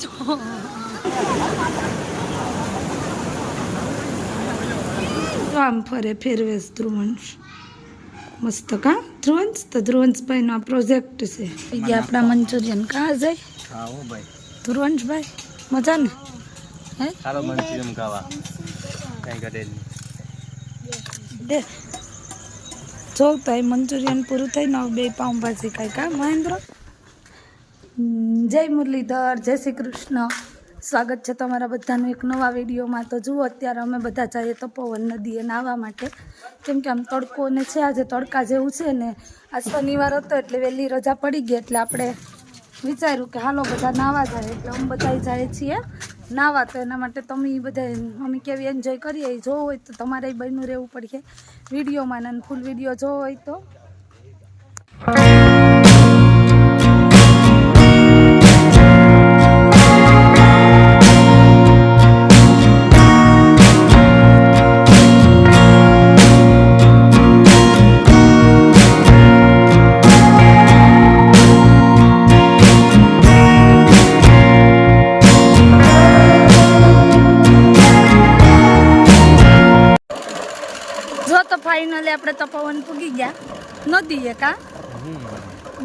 છો આમ ફરે ફેરવેશ ધ્રુવંશ મસ્ત કા ધ્રુવંશ તો ધ્રુવંશભાઈનો આ પ્રોજેક્ટ છે બીજા આપણા મંચુરિયન કાં જાય ભાઈ ધ્રુવંશભાઈ મજા ને હે ચાલો મંચુરિયન ખાવા કઈ ઘટે દે જો તો એ મંચુરિયન પૂરું થઈને બે પાઉંભાજી ખાય કા મહેન્દ્ર જય મુરલીધર, જય શ્રી કૃષ્ણ. સ્વાગત છે તમારા બધાનું એક નવા વિડીયોમાં. તો જુઓ, અત્યારે અમે બધા જઈએ તપોવન નદીએ નાહવા માટે. કેમ કે આમ તડકો ને છે, આજે તડકા જેવું છે ને, આ શનિવાર હતો એટલે વહેલી રજા પડી ગઈ, એટલે આપણે વિચાર્યું કે હાલો બધા નાહવા જાય, એટલે અમે બધા જાય છીએ નાહવા. તો એના માટે તમે બધા અમે કેવી એન્જોય કરીએ જોવું હોય તો તમારે બન્યું રહેવું પડશે વિડીયોમાં. ને ફૂલ વીડિયો જોવો હોય તો ફાઇનલી આપણે તપોવન પૂગી ગયા. નદીએ કા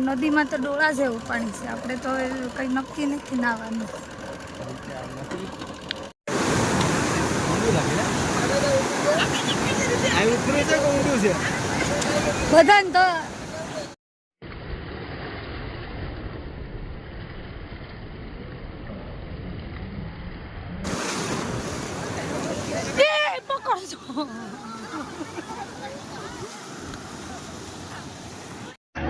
નદીમાં તો ડોળા જેવું પાણી છે. આપણે તો કંઈ નક્કી નથી નાવાનું. બધાને તો પકડજો.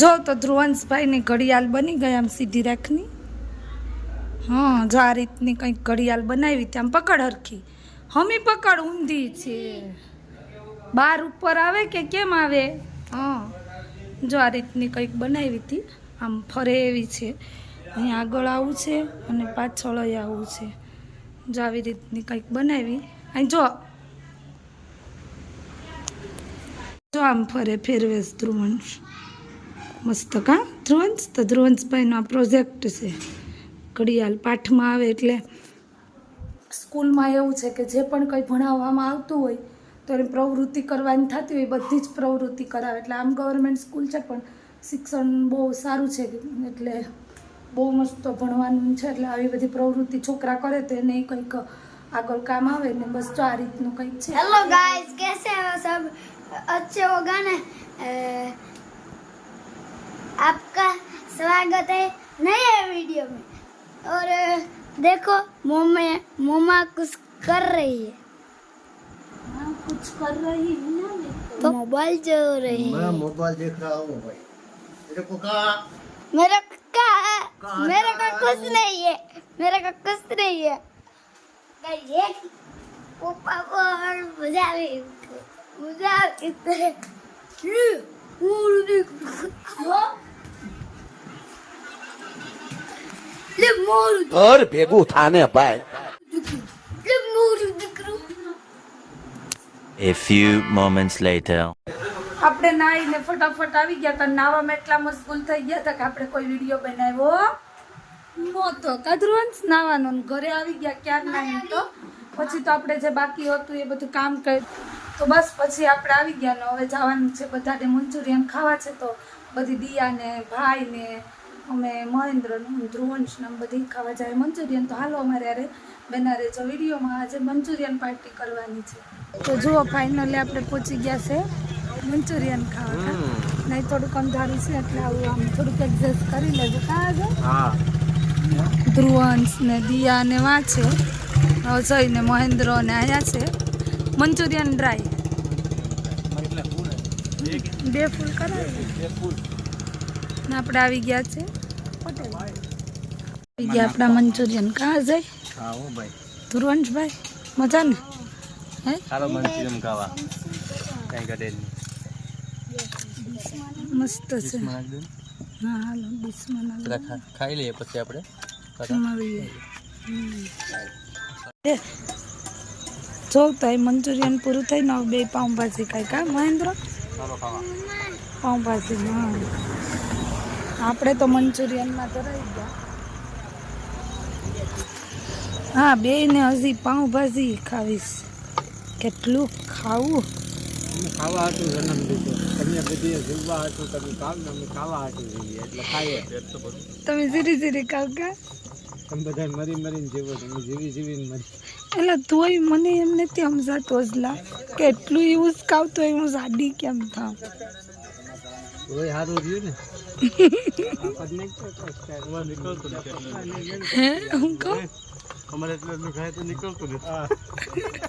જો તો ધ્રુવંશભાઈની ઘડિયાળ બની ગઈ આમ સીધી રાખની. હા, જો આ રીતની કંઈક ઘડિયાળ બનાવી ત્યાં પકડ હરખી. હમી પકડ, ઊંધી છે. બાર ઉપર આવે કે કેમ આવે? હા, જો આ રીતની કંઈક બનાવી હતી, આમ ફરે એવી છે. અહીં આગળ આવું છે અને પાછળ આવું છે. જો આવી રીતની કંઈક બનાવી. અહીં જો. જો આમ ફરે ફેરવેશ ધ્રુવંશ. મસ્ત કા ધ્રુવંશ તો ધ્રુવંશભાઈનો આ પ્રોજેક્ટ છે. ઘડિયાળ પાઠમાં આવે એટલે સ્કૂલમાં એવું છે કે જે પણ કંઈ ભણાવવામાં આવતું હોય, તો એની પ્રવૃત્તિ કરવાની થતી હોય, બધી જ પ્રવૃત્તિ કરાવે. એટલે આમ ગવર્મેન્ટ સ્કૂલ છે, પણ શિક્ષણ બહુ સારું છે. એટલે બહુ મસ્ત ભણવાનું છે, એટલે આવી બધી પ્રવૃત્તિ છોકરા કરે તો એને કંઈક આગળ કામ આવે ને બસ તો આ રીતનું કંઈક છે. હેલો ગાઈસ કેસે સબ? અચ્છે હોગા ને? आपका स्वागत है नए वीडियो में। और देखो मोमे मोमा कुछ कर रही है। हाँ, कुछ कर रही हूँ ना मैं तो। मोबाइल चल रही है। मैं मोबाइल देख रहा हूँ भाई। तेरे को कहा? मेरा का कहाँ मेरा जा का कुछ नहीं है। मेरा का कुछ नहीं है। गाइस ये पापा को और मज़ा भी मज़ा इतने। ले मोर ઘર ભેગું થાને ભાઈ. A few moments later. આપણે નાઈને ફટાફટ આવી ગયા હતા. નાવામાં એટલા મશગુલ થઈ ગયા તા કે આપણે કોઈ વીડિયો બનાવ્યો તો કદરોજ નાવાનો ઘરે આવી ગયા ક્યાર નાહી તો. પછી તો આપણે જે બાકી હતું એ બધું કામ કર્યું. તો બસ પછી આપણે આવી ગયા ને હવે જવાનું છે બધાને મંચુરિયન ખાવા છે તો બધી દિયા ને ભાઈ ને ધ્રુવંશ ને અમે બધી ખાવા જાય મંચુરિયન તો હાલો અમારે અરે બનારે જો વિડીયોમાં આજે મંચુરિયન પાર્ટી કરવાની છે. તો જુઓ ફાઇનલી આપણે પહોંચી ગયા છે મંચુરિયન ખાવા. નહીં થોડુંક અંધારું છે એટલે આવું આમ થોડુંક એડજસ્ટ કરી લેજો. કાં છે? ધ્રુવંશ ને દિયા ને વા છે. અજય ને મહેન્દ્ર ને આયા છે. Manchurian dry. બે ફૂલ કરાવી આપણે આવી ગયા છે. આવી ગયા આપણા મંચુરિયન. કાં જાય હા હો ભાઈ. ધ્રુવંશભાઈ મજા ને? હે? ચાલો મંચુરિયન ખાવા. કઈ ઘટે મસ્ત છે. હા હાલો ડીશમાં ખાઈ લઈએ પછી આપણે. દે. જો તાઈ મંચુરિયન પૂરું થઈને ને બે પાઉંભાજી ખાઈ કા મહેન્દ્ર? પાઉંભાજી હા. આપણે તો મંચુરિયનમાં તો રહી ગયા. હા બે ને હજી પાઉંભાજી ખાવીશ. કેટલું ખાવું? ખાવા હતું જન્મ દીધો તમને બધી જીવવા હતું તમે કામ અમે ખાવા હતું જઈએ એટલે ખાઈએ. તમે ઝીરી ઝીરી ખાવ કે? તમે બધા મરી મરીને જીવો તમે જીવી જીવીને મરી. એટલે તોય મને એમ નથી સમજાતું હજલા કેટલું યુઝ ખાવ તો હું સાડી કેમ થાવ? ઓય સારું રહ્યું ને. હે? હું કહું? અમારે એટલે ખાય તો નીકળતું નથી.